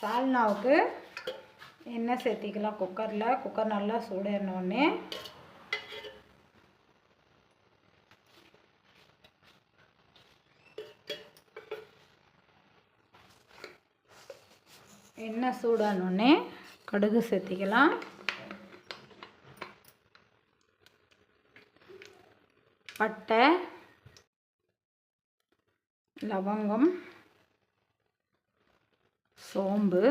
சால்னாவுக்கு எண்ணெய் சேர்த்திக்கலாம். குக்கரில். குக்கர் நல்லா சூடேறினோடனே எண்ணெய் சூடானோடனே கடுகு சேர்த்திக்கலாம். பட்டை லவங்கம் சோம்பு.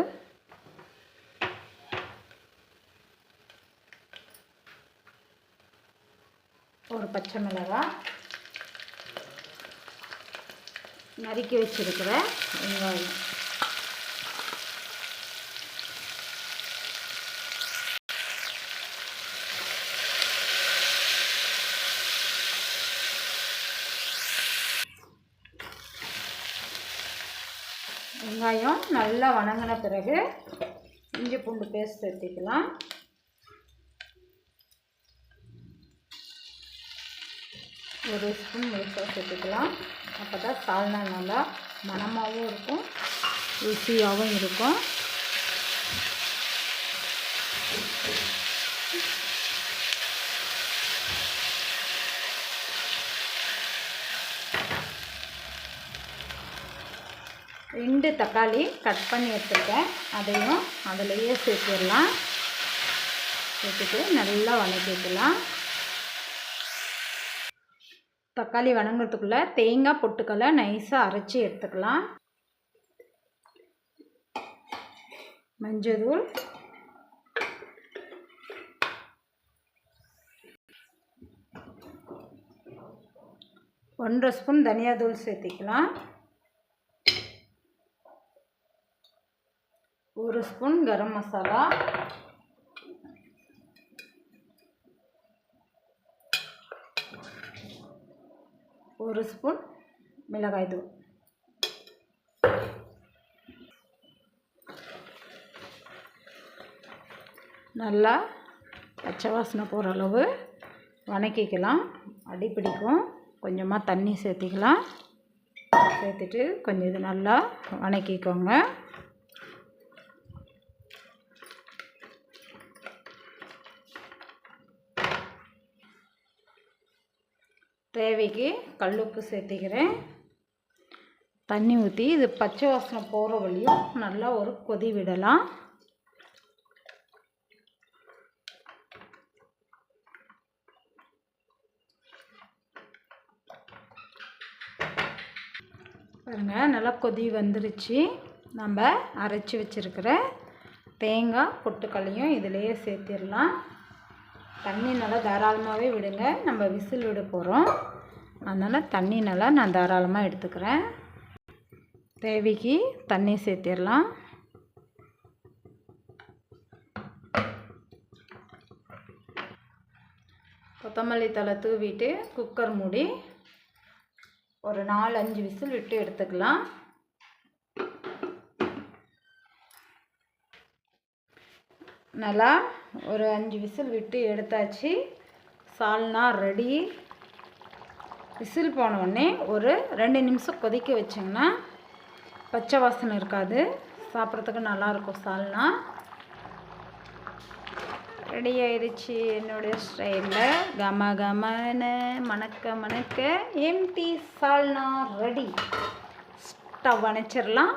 ஒரு பச்சை மிளகாய் நறுக்கி வச்சிருக்கிற வெங்காயம். வெங்காயம் நல்லா வணங்கின பிறகு இஞ்சி பூண்டு பேஸ்ட் சேர்த்திக்கலாம். ஒரு ஸ்பூன் முழுசாக சேர்த்துக்கலாம். அப்போ தான் சால்னா நல்லா மணமாகவும் இருக்கும் ருசியாகவும் இருக்கும். ரெண்டு தக்காளி கட் பண்ணி எடுத்துருக்கேன் அதையும் அதிலையே சேர்த்துடலாம். சேர்த்துட்டு நல்லா வதக்கிக்கலாம் தக்காளி வணங்குறதுக்குள்ளே தேங்காய் பொட்டுக்கலை நைஸாக அரைச்சி எடுத்துக்கலாம். மஞ்சள் ஒன்றரை ஸ்பூன் தனியாத்தூள் சேர்த்திக்கலாம். ஒரு ஸ்பூன் கரம் மசாலா. ஒரு ஸ்பூன் மிளகாய் தூள். நல்லா பச்சை வாசனை போகிற அளவு வணக்கிக்கலாம். அடி பிடிக்கும். கொஞ்சமாக தண்ணி சேர்த்திக்கலாம். சேர்த்துட்டு கொஞ்சம் இது நல்லா வணக்கிக்கோங்க. தேவைக்கு கல்லுப்பு சேர்த்திக்கிறேன். தண்ணி ஊற்றி இது பச்சை வாசனை போகிற வழியும் நல்லா ஒரு கொதி விடலாம். பாருங்கள் நல்லா கொதி வந்துருச்சு. நம்ம அரைச்சி வச்சுருக்கிற தேங்காய் பொட்டுக்கல்லையும் இதிலையே சேர்த்திடலாம். தண்ணி நல்லா தாராளமாகவே விடுங்க. நம்ம விசில் விட போகிறோம் அதனால் தண்ணி நல்லா நான் தாராளமாக எடுத்துக்கிறேன். தேவைக்கு தண்ணி சேர்த்திடலாம். கொத்தமல்லி தலை தூவிட்டு குக்கர் மூடி ஒரு நாலு அஞ்சு விசில் விட்டு எடுத்துக்கலாம். நல்லா ஒரு அஞ்சு விசில் விட்டு எடுத்தாச்சு. சால்னா ரெடி விசில் போனவுடனே ஒரு ரெண்டு நிமிஷம் கொதிக்க வச்சிங்கன்னா பச்சை வாசனை இருக்காது. சாப்பிட்றதுக்கு நல்லாயிருக்கும் சால்னா. ரெடி ஆயிடுச்சு என்னுடைய ஸ்டைலில் கம கமன மணக்க மணக்க எம்டி சால்னா ரெடி ஸ்டவ் அணைச்சிடலாம்.